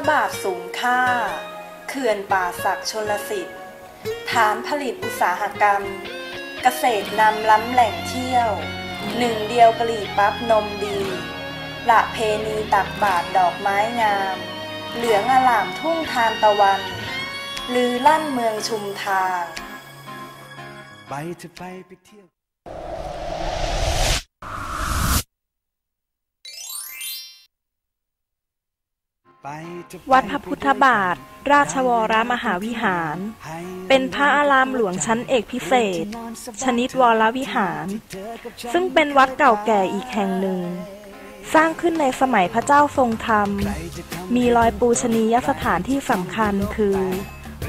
ระบาทสูงค่า เขื่อนป่าศักชนลสิทธิ์ ฐานผลิตอุตสาหกรรม เกษตรนำล้ำแหล่งเที่ยว หนึ่งเดียวกะหรี่ปั๊บนมดี ละเพณีตักบาทดอกไม้งาม เหลืองอลามทุ่งทานตะวัน ลือลั่นเมืองชุมทาง ไปเธอไปไปเที่ยว วัดพระพุทธบาท ราชวรมหาวิหาร เป็นพระอารามหลวงชั้นเอกพิเศษ ชนิดวรวิหาร ซึ่งเป็นวัดเก่าแก่อีกแห่งหนึ่ง สร้างขึ้นในสมัยพระเจ้าทรงธรรม มีรอยปูชนียสถานที่สำคัญคือ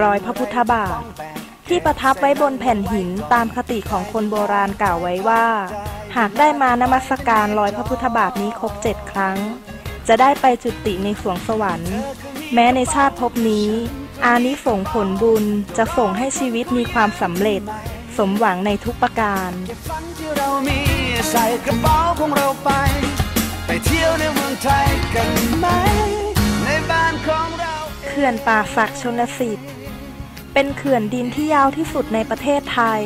รอยพระพุทธบาท ที่ประทับไว้บนแผ่นหินตามคติของคนโบราณกล่าวไว้ว่า หากได้มานมัสการรอยพระพุทธบาทนี้ครบเจ็ดครั้ง จะได้ไปจุติในสวงสวรรค์ แม้ในชาติภพนี้ อานิสงส์ผลบุญจะส่งให้ชีวิตมีความสำเร็จ สมหวังในทุกประการเก็บฝันที่เรามีใส่กระเป๋าของเราไป ไปเที่ยวในเมืองไทยกันไหม ในบ้านของเราเขื่อนป่าศักชนสิทธิ์เป็นเขื่อนดินที่ยาวที่สุดในประเทศไทย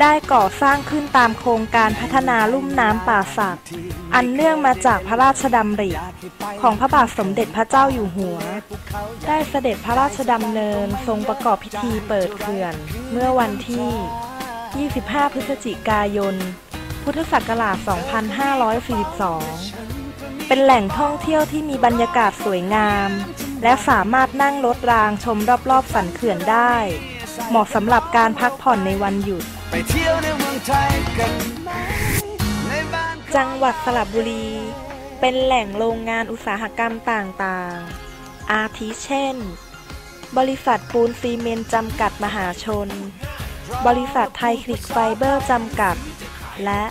ได้ก่อสร้างขึ้นตามโครงการพัฒนาลุ่มน้ำป่าศัก อันเนื่องมาจากพระราชดำริของพระบาทสมเด็จพระเจ้าอยู่หัว ได้เสด็จพระราชดำเนินทรงประกอบพิธีเปิดเขื่อน เมื่อวันที่ 25 พฤศจิกายน พุทธศักราช 2542 เป็นแหล่งท่องเที่ยวที่มีบรรยากาศสวยงาม และสามารถนั่งรถรางชมรอบๆสันเขื่อนได้ เหมาะสำหรับการพักผ่อนในวันหยุด ไปเที่ยวในเมืองไทยกันไหมในบ้านจังหวัดสระบุรี เป็นแหล่งโรงงานอุตสาหกรรมต่างๆ อาทิเช่น บริษัทปูนซีเมนต์จำกัดมหาชน บริษัทไทยคลิกไฟเบอร์จำกัด และ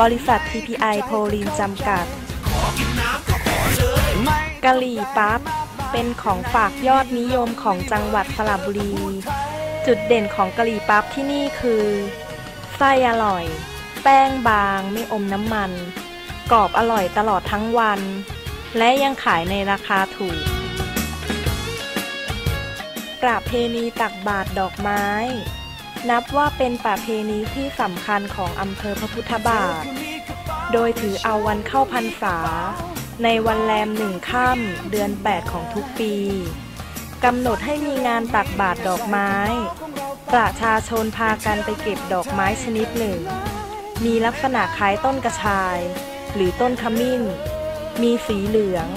บริษัท TPI โพลีนจำกัดกะหรี่ปั๊บเป็นของฝากยอดนิยมของจังหวัดสระบุรี จุดเด่นของกะหรี่ปั๊บที่นี่คือ ไส้อร่อย แป้งบางไม่อมน้ำมัน กรอบอร่อยตลอดทั้งวัน และยังขายในราคาถูก ประเพณีตักบาตรดอกไม้ นับว่าเป็นประเพณีที่สำคัญของอำเภอพระพุทธบาท โดยถือเอาวันเข้าพรรษา ในวันแรมหนึ่งค่ำเดือน 8 ของทุกปี กำหนดให้มีงานตักบาตรดอกไม้ ประชาชนพากันไปเก็บดอกไม้ชนิดหนึ่ง มีลักษณะคล้ายต้นกระชาย หรือต้นขมิ้น มีสีเหลือง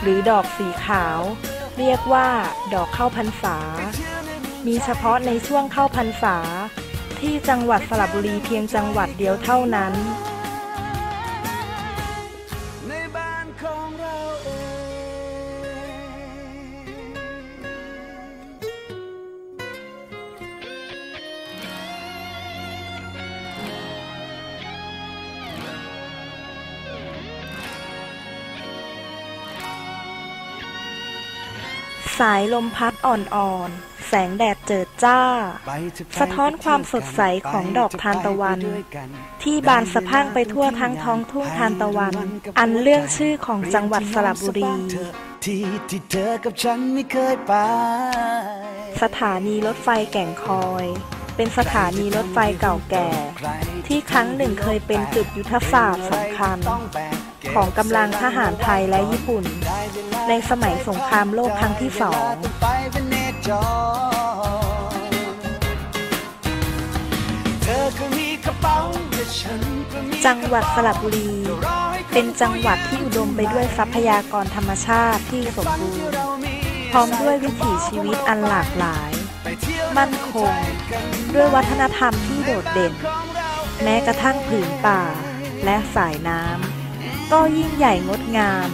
หรือดอกสีขาว เรียกว่า ดอกเข้าพรรษา มีเฉพาะในช่วงเข้าพรรษา ที่จังหวัดสระบุรีเพียงจังหวัดเดียวเท่านั้น สายลมพัดอ่อนๆ แสงแดดเจิดจ้าไปเธอไปสะท้อนความสดใสของดอกทานตะวัน ที่บานสะพรั่งไปทั่วทั้งท้องทุ่งทานตะวัน อันเรื่องชื่อของจังหวัดสระบุรี ที่ที่เธอกับฉันไม่เคยไป สถานีรถไฟแก่งคอย เป็นสถานีรถไฟเก่าแก่ ที่ครั้งหนึ่งเคยเป็นจุดยุทธศาสตร์สำคัญ ของกำลังทหารไทยและญี่ปุ่น ในสมัยสงครามโลกครั้งที่สองไปเป็นเนจรเธอก็มีกระเป๋าและฉันก็มีจังหวัดสระบุรี เป็นจังหวัดที่อุดมไปด้วยทรัพยากรธรรมชาติที่สมบูรณ์ พร้อมด้วยวิถีชีวิตอันหลากหลาย มั่นคง ด้วยวัฒนธรรมที่โดดเด่น แม้กระทั่งผืนป่าและสายน้ำก็ยิ่งใหญ่งดงาม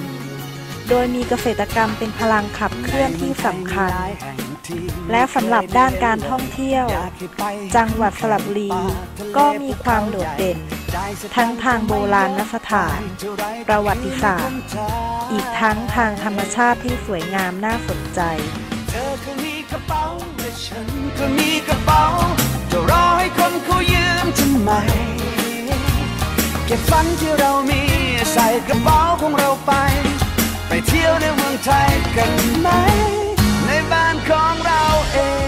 โดยมีเกษตรกรรมเป็นพลังขับเคลื่อนที่สำคัญ และสำหรับด้านการท่องเที่ยว จังหวัดสระบุรี ก็มีความโดดเด่น ทั้งทางโบราณสถาน ประวัติศาสตร์ อีกทั้งทางธรรมชาติที่สวยงามน่าสนใจเธอก็มีกระเป๋าและฉันก็มีกระเป๋าจะรอให้คนเขายืมทำไมเก็บฝันที่เรามีใส่กระเป๋าของเราไปไป ไปเที่ยวในเมืองไทยกันไหม ในบ้านของเราเอง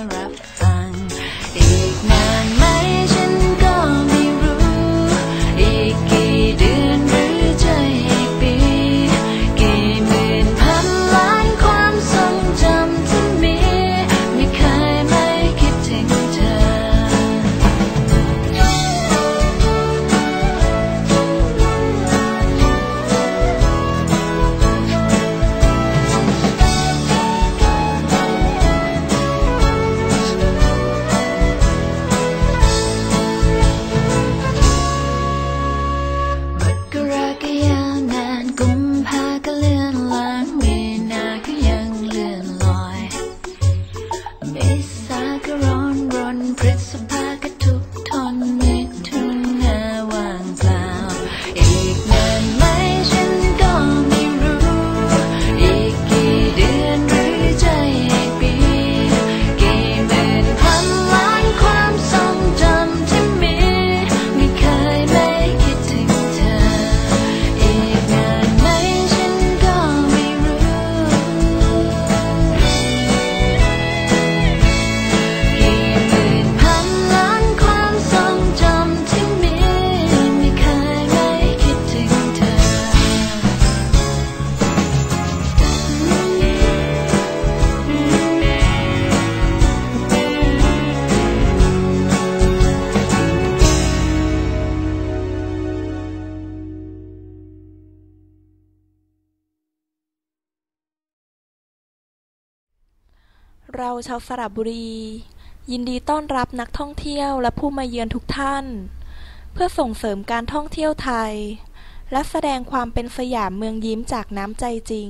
เราชาวสระบุรี ยินดีต้อนรับนักท่องเที่ยวและผู้มาเยือนทุกท่าน เพื่อส่งเสริมการท่องเที่ยวไทย และแสดงความเป็นสยามเมืองยิ้มจากน้ำใจจริง